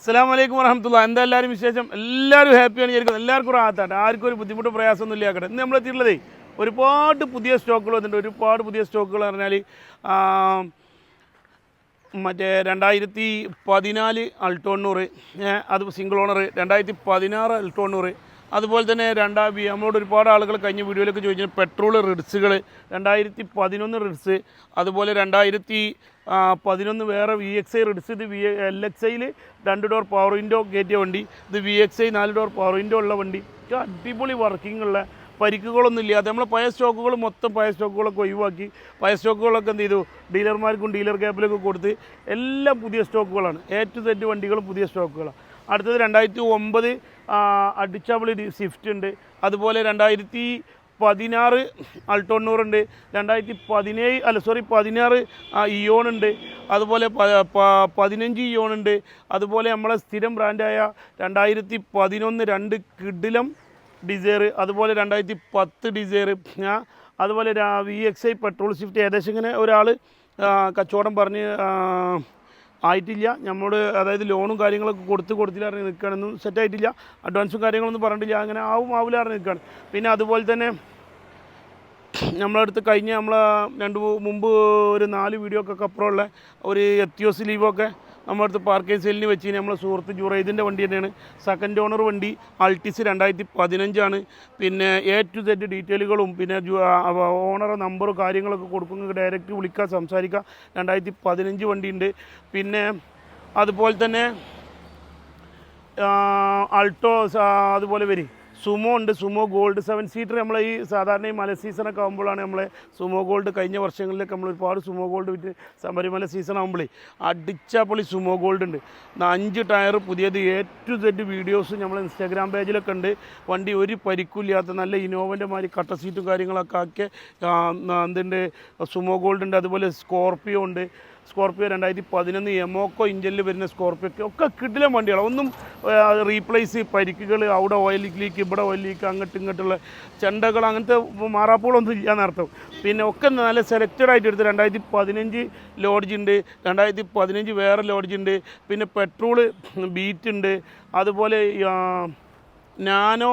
അസ്സാം വലൈക്കും വറഹമത്തുള്ള. എന്താ എല്ലാവരും വിശേഷം? എല്ലാവരും ഹാപ്പിയാണ് വിചാരിക്കുന്നത് എല്ലാവർക്കും റാത്താട്ടെ ആർക്കും ഒരു ബുദ്ധിമുട്ട് പ്രയാസമൊന്നും ഇല്ലാക്കട്ടെ. ഇന്ന് നമ്മൾ ഒരുപാട് പുതിയ സ്റ്റോക്കുകൾ വന്നിട്ടുണ്ട്. ഒരുപാട് പുതിയ സ്റ്റോക്കുകൾ പറഞ്ഞാൽ മറ്റേ രണ്ടായിരത്തി പതിനാല് അൾട്ടോണ്ണൂറ് അത് സിംഗിൾ ഓണർ രണ്ടായിരത്തി പതിനാറ് അൾട്ടോണ്ണൂറ് അതുപോലെ തന്നെ രണ്ടാം നമ്മളോട് ഒരുപാട് ആളുകൾ കഴിഞ്ഞ വീഡിയോയിലൊക്കെ ചോദിച്ചാൽ പെട്രോൾ റിഡ്സുകൾ രണ്ടായിരത്തി പതിനൊന്ന് റിഡ്സ് അതുപോലെ രണ്ടായിരത്തി പതിനൊന്ന് വേറെ വി എക്സ് ഐ റിഡ്സ് ഇത് വി എൽ എക്സ് ഐയിൽ രണ്ട് ഡോർ പവർ വിൻഡോ കയറ്റിയ വണ്ടി ഇത് വി എക്സ് ഐ നാല് ഡോർ പവർ വിൻഡോ ഉള്ള വണ്ടി. അടിപൊളി വർക്കിംഗ് ഉള്ള പരിക്കുകളൊന്നും ഇല്ലാതെ നമ്മൾ പഴയ സ്റ്റോക്കുകൾ മൊത്തം പഴയ സ്റ്റോക്കുകളൊക്കെ ഒഴിവാക്കി പഴയ സ്റ്റോക്കുകളൊക്കെ എന്ത് ചെയ്തു? ഡീലർമാർക്കും ഡീലർ ക്യാപ്പിലൊക്കെ കൊടുത്ത് എല്ലാം പുതിയ സ്റ്റോക്കുകളാണ്. എ ടു വണ്ടികളും പുതിയ സ്റ്റോക്കുകളാണ്. അടുത്തത് രണ്ടായിരത്തി ഒമ്പത് അടിച്ചാവിളി സ്വിഫ്റ്റ് ഉണ്ട്. അതുപോലെ രണ്ടായിരത്തി പതിനാറ് അൾട്ടോണ്ണൂറുണ്ട് രണ്ടായിരത്തി പതിനേഴ് അല്ല സോറി പതിനാറ് ഇയോൺ ഉണ്ട്. അതുപോലെ പതിനഞ്ച് ഇയോൺ ഉണ്ട്. അതുപോലെ നമ്മളെ സ്ഥിരം ബ്രാൻഡായ രണ്ടായിരത്തി പതിനൊന്ന് രണ്ട് കിഡിലം ഡിസയർ അതുപോലെ രണ്ടായിരത്തി പത്ത് ഡിസയർ അതുപോലെ V X I petrol Swift ഏകദേശം ഇങ്ങനെ ഒരാൾ കച്ചവടം പറഞ്ഞ് ആയിട്ടില്ല. നമ്മൾ അതായത് ലോണും കാര്യങ്ങളൊക്കെ കൊടുത്ത് കൊടുത്തില്ല അറിഞ്ഞ് നിൽക്കുകയാണെന്നും സെറ്റായിട്ടില്ല അഡ്വാൻസും കാര്യങ്ങളൊന്നും പറഞ്ഞിട്ടില്ല. അങ്ങനെ ആവും ആവില്ല അറിഞ്ഞ് നിൽക്കുകയാണ് പിന്നെ അതുപോലെ തന്നെ നമ്മളടുത്ത് കഴിഞ്ഞ നമ്മൾ രണ്ട് മുമ്പ് ഒരു നാല് വീഡിയോ ഒക്കെ അപ്പുറമുള്ള ഒരു എത്തിയോസ് ലീവൊക്കെ നമ്മളടുത്ത് പാർക്കേ സെല്ലിന് വെച്ച് നമ്മളെ സുഹൃത്ത് ജുറൈദിന്റെ വണ്ടി തന്നെയാണ്. സെക്കൻഡ് ഓണർ വണ്ടി അൾട്ടിസ് രണ്ടായിരത്തി പതിനഞ്ചാണ് പിന്നെ എ ടു സെഡ് ഡീറ്റെയിലുകളും പിന്നെ ഓണർ നമ്പറും കാര്യങ്ങളൊക്കെ കൊടുക്കും ഡയറക്റ്റ് വിളിക്കുക സംസാരിക്കുക രണ്ടായിരത്തി പതിനഞ്ച് വണ്ടിയുണ്ട്. പിന്നെ അതുപോലെ തന്നെ അൾട്ടോ അതുപോലെ വരി. സുമോ ഉണ്ട്. സുമോ ഗോൾഡ് സെവൻ സീറ്റർ നമ്മൾ ഈ സാധാരണ ഈ മല സീസണൊക്കെ ആകുമ്പോഴാണ് നമ്മളെ സുമോ ഗോൾഡ് കഴിഞ്ഞ വർഷങ്ങളിലൊക്കെ നമ്മൾ ഒരുപാട് സുമോ ഗോൾഡ് വിറ്റ് ശബരിമല സീസൺ ആകുമ്പോഴേ അടിച്ചാപ്പൊളി സുമോ ഗോൾഡ് ഉണ്ട്. അഞ്ച് ടയർ പുതിയത് എ ടു സെഡ് വീഡിയോസ് നമ്മൾ ഇൻസ്റ്റാഗ്രാം പേജിലൊക്കെ ഉണ്ട്. വണ്ടി ഒരു പരിക്കില്ലാത്ത നല്ല ഇനോവന്റെ മാതിരി കട്ട സീറ്റും കാര്യങ്ങളൊക്കെ ആക്കിയ എന്തുണ്ട്? സുമോ ഗോൾഡ് ഉണ്ട്. അതുപോലെ സ്കോർപ്പിയോ ഉണ്ട്. സ്കോർപ്പിയോ രണ്ടായിരത്തി പതിനൊന്ന് എമോക്കോ ഇഞ്ചലിൽ വരുന്ന സ്കോർപ്പിയോ ഒക്കെ കിടിലം വണ്ടികളാണ് ഒന്നും റീപ്ലേസ് പരിക്കുകൾ അവിടെ ഓയിൽ ലീക്ക് ഇവിടെ ഓയിൽ ലീക്ക് അങ്ങോട്ടും ഇങ്ങോട്ടുള്ള ചെണ്ടകൾ അങ്ങനത്തെ മാറാപ്പുകളൊന്നും ഇല്ല എന്നർത്ഥം പിന്നെ ഒക്കെ നല്ല സെലക്റ്റഡ് ആയിട്ട് എടുത്ത് രണ്ടായിരത്തി പതിനഞ്ച് ലോഡ്ജ് ഉണ്ട് രണ്ടായിരത്തി പതിനഞ്ച് വേറെ ലോഡ്ജ് ഉണ്ട് പിന്നെ പെട്രോൾ ബീറ്റ് ഉണ്ട് അതുപോലെ നാനോ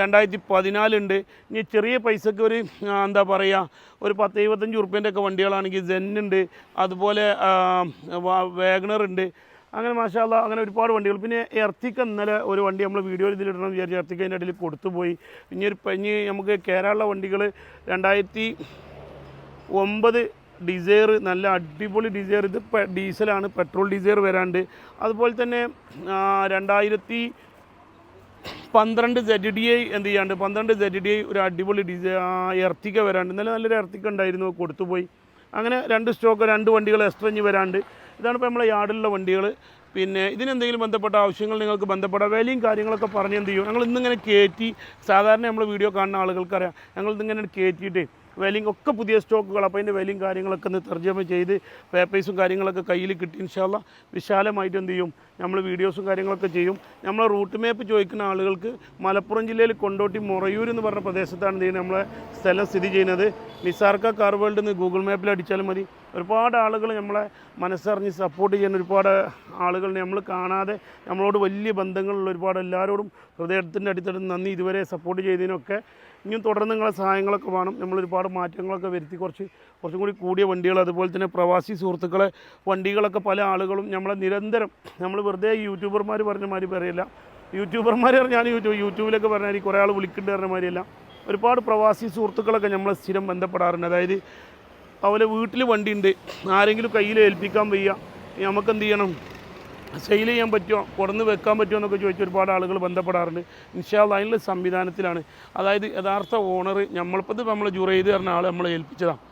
രണ്ടായിരത്തി പതിനാലുണ്ട് ഇനി ചെറിയ പൈസക്ക് ഒരു എന്താ പറയുക ഒരു പത്ത് എഴുപത്തഞ്ച് ഉറുപ്പ്യന്റെ ഒക്കെ വണ്ടികളാണെങ്കിൽ ജെന്നുണ്ട് അതുപോലെ വാഗണർ ഉണ്ട്. അങ്ങനെ മാഷാല്ല അങ്ങനെ ഒരുപാട് വണ്ടികൾ. പിന്നെ എർത്തിക്ക് ഇന്നലെ ഒരു വണ്ടി നമ്മൾ വീഡിയോയിൽ ഇതിലിടണം വിചാരിച്ച് എർത്തിക്ക് അതിന്റെ ഇടയിൽ കൊടുത്തുപോയി ഇനി ഒരു ഇനി നമുക്ക് കേരള വണ്ടികൾ രണ്ടായിരത്തി ഒമ്പത് ഡിസയർ നല്ല അടിപൊളി ഡിസയർ ഇത് ഡീസലാണ് പെട്രോൾ ഡിസയർ വരാണ്ട്. അതുപോലെ തന്നെ രണ്ടായിരത്തി പന്ത്രണ്ട് സെഡ് ഡി ഐ എന്ത് ചെയ്യാണ്ട് പന്ത്രണ്ട് സെഡ് ഡി ഐ ഒരു അടിപൊളി ഡിസൈ എർത്തിക്ക വരാണ്ട്. ഇന്നലെ നല്ലൊരു എർത്തിക്ക ഉണ്ടായിരുന്നു കൊടുത്തുപോയി. അങ്ങനെ രണ്ട് സ്റ്റോക്ക് രണ്ട് വണ്ടികൾ എക്സ്ട്രാ ഇഞ്ഞ് വരാണ്ട്. ഇതാണ് ഇപ്പോൾ നമ്മളെ യാർഡിലുള്ള വണ്ടികൾ പിന്നെ ഇതിനെന്തെങ്കിലും ബന്ധപ്പെട്ട ആവശ്യങ്ങൾ നിങ്ങൾക്ക് ബന്ധപ്പെടാം വിലയും കാര്യങ്ങളൊക്കെ പറഞ്ഞ് എന്ത് ചെയ്യും? ഞങ്ങൾ ഇന്നിങ്ങനെ കയറ്റി സാധാരണ നമ്മൾ വീഡിയോ കാണുന്ന ആളുകൾക്കറിയാം ഞങ്ങൾ ഇന്നിങ്ങനെ കയറ്റിയിട്ട് വിലയും ഒക്കെ പുതിയ സ്റ്റോക്കുകൾ അപ്പോൾ അതിന്റെ വിലയും കാര്യങ്ങളൊക്കെ ഒന്ന് തർജമ ചെയ്ത് പേപ്പേഴ്സും കാര്യങ്ങളൊക്കെ കയ്യിൽ കിട്ടി ഇൻഷാല്ല വിശാലമായിട്ട് എന്ത് ചെയ്യും? നമ്മൾ വീഡിയോസും കാര്യങ്ങളൊക്കെ ചെയ്യും. നമ്മൾ റൂട്ട് മാപ്പ് ചോദിക്കുന്ന ആളുകൾക്ക് മലപ്പുറം ജില്ലയിൽ കൊണ്ടോട്ടി മുറയൂർ എന്ന് പറഞ്ഞ പ്രദേശത്താണ് എന്ത് ചെയ്യുന്നത്? നമ്മളെ സ്ഥലം സ്ഥിതി ചെയ്യുന്നത്. നിസാർക്ക കാർ വേൾഡ് ഗൂഗിൾ മാപ്പിൽ അടിച്ചാലും മതി. ഒരുപാട് ആളുകൾ നമ്മളെ മനസ്സറിഞ്ഞ് സപ്പോർട്ട് ചെയ്യുന്ന ഒരുപാട് ആളുകൾ നമ്മൾ കാണാതെ നമ്മളോട് വലിയ ബന്ധങ്ങളുള്ള ഒരുപാട് എല്ലാവരോടും ഹൃദയത്തിന്റെ അടിത്തട്ട് നന്ദി ഇതുവരെ സപ്പോർട്ട് ചെയ്തതിനൊക്കെ ഇനിയും തുടർന്ന് നിങ്ങളെ സഹായങ്ങളൊക്കെ വേണം. നമ്മൾ ഒരുപാട് മാറ്റങ്ങളൊക്കെ വരുത്തി. കുറച്ച് കുറച്ചും കൂടി കൂടിയ വണ്ടികൾ അതുപോലെ തന്നെ പ്രവാസി സുഹൃത്തുക്കളെ വണ്ടികളൊക്കെ പല ആളുകളും നമ്മളെ നിരന്തരം നമ്മൾ വെറുതെ യൂട്യൂബർമാർ പറഞ്ഞ മാതിരി പറയില്ല. യൂട്യൂബർമാർ ഞാൻ യൂട്യൂബ് യൂട്യൂബിലൊക്കെ പറഞ്ഞാൽ കുറേ ആൾ വിളിക്കേണ്ടി പറഞ്ഞ മാതിരിയല്ല ഒരുപാട് പ്രവാസി സുഹൃത്തുക്കളൊക്കെ നമ്മളെ സ്ഥിരം ബന്ധപ്പെടാറുണ്ട്. അതായത് അവരെ വീട്ടിൽ വണ്ടി ഉണ്ട് ആരെങ്കിലും കയ്യിൽ ഏൽപ്പിക്കാൻ വയ്യ. നമുക്ക് എന്ത് ചെയ്യണം? സെയിൽ ചെയ്യാൻ പറ്റുമോ കുറന്ന് വെക്കാൻ പറ്റുമോ എന്നൊക്കെ ചോദിച്ച് ഒരുപാട് ആളുകൾ ബന്ധപ്പെടാറുണ്ട്. ഇൻഷാല്ല അതിനുള്ള സംവിധാനത്തിലാണ്. അതായത് യഥാർത്ഥ ഓണർ നമ്മളിപ്പോൾ നമ്മൾ ജുറൈദ് പറഞ്ഞ ആൾ നമ്മളെ ഏൽപ്പിച്ചതാണ്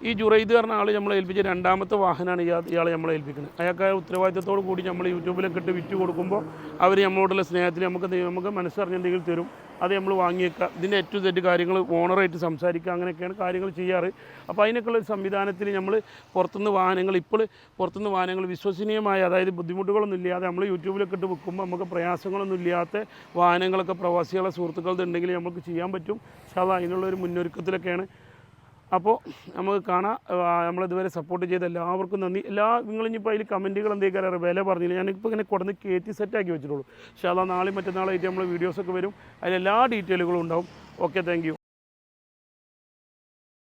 ഈ ജുറൈദ് പറഞ്ഞ ആൾ നമ്മളെ ഏൽപ്പിച്ച രണ്ടാമത്തെ വാഹനമാണ് ഇയാൾ ഇയാളെ നമ്മളെ ഏൽപ്പിക്കുന്നത് അയാൾക്ക് ഉത്തരവാദിത്തത്തോടു കൂടി നമ്മൾ യൂട്യൂബിലൊക്കെ ഇട്ട് വിറ്റ് കൊടുക്കുമ്പോൾ അവർ നമ്മളോടുള്ള സ്നേഹത്തിൽ നമുക്ക് നമുക്ക് മനസ്സറിഞ്ഞെന്തെങ്കിലും തരും. അത് നമ്മൾ വാങ്ങിയേക്കുക. ഇതിന്റെ ഏറ്റവും തെറ്റ് കാര്യങ്ങൾ ഓണറായിട്ട് സംസാരിക്കുക. അങ്ങനെയൊക്കെയാണ് കാര്യങ്ങൾ ചെയ്യാറ്. അപ്പോൾ അതിനൊക്കെയുള്ള സംവിധാനത്തിൽ നമ്മൾ പുറത്തുനിന്ന് വാഹനങ്ങൾ ഇപ്പോൾ പുറത്തുനിന്ന് വാഹനങ്ങൾ വിശ്വസനീയമായ അതായത് ബുദ്ധിമുട്ടുകളൊന്നും ഇല്ലാതെ നമ്മൾ യൂട്യൂബിലൊക്കെ ഇട്ട് വെക്കുമ്പോൾ നമുക്ക് പ്രയാസങ്ങളൊന്നും ഇല്ലാത്ത വാഹനങ്ങളൊക്കെ പ്രവാസികളെ സുഹൃത്തുക്കളുടെ ഉണ്ടെങ്കിൽ നമുക്ക് ചെയ്യാൻ പറ്റും. പക്ഷേ അത് അതിനുള്ളൊരു മുന്നൊരുക്കത്തിലൊക്കെയാണ് അപ്പോൾ നമുക്ക് കാണാം. നമ്മളിതുവരെ സപ്പോർട്ട് ചെയ്ത എല്ലാവർക്കും നന്ദി. എല്ലാ നിങ്ങളിപ്പോൾ അതിൽ കമന്റുകൾ എന്തൊക്കെയാണ് വില പറഞ്ഞില്ല. ഞാനിപ്പോൾ ഇങ്ങനെ കൊടുന്ന് കയറ്റി സെറ്റാക്കി വെച്ചിട്ടുള്ളൂ. പക്ഷേ അതാ നാളെയും മറ്റന്നാളായിട്ട് നമ്മൾ വീഡിയോസൊക്കെ വരും. അതിലെല്ലാ ഡീറ്റെയിലുകളും ഉണ്ടാവും. Okay thank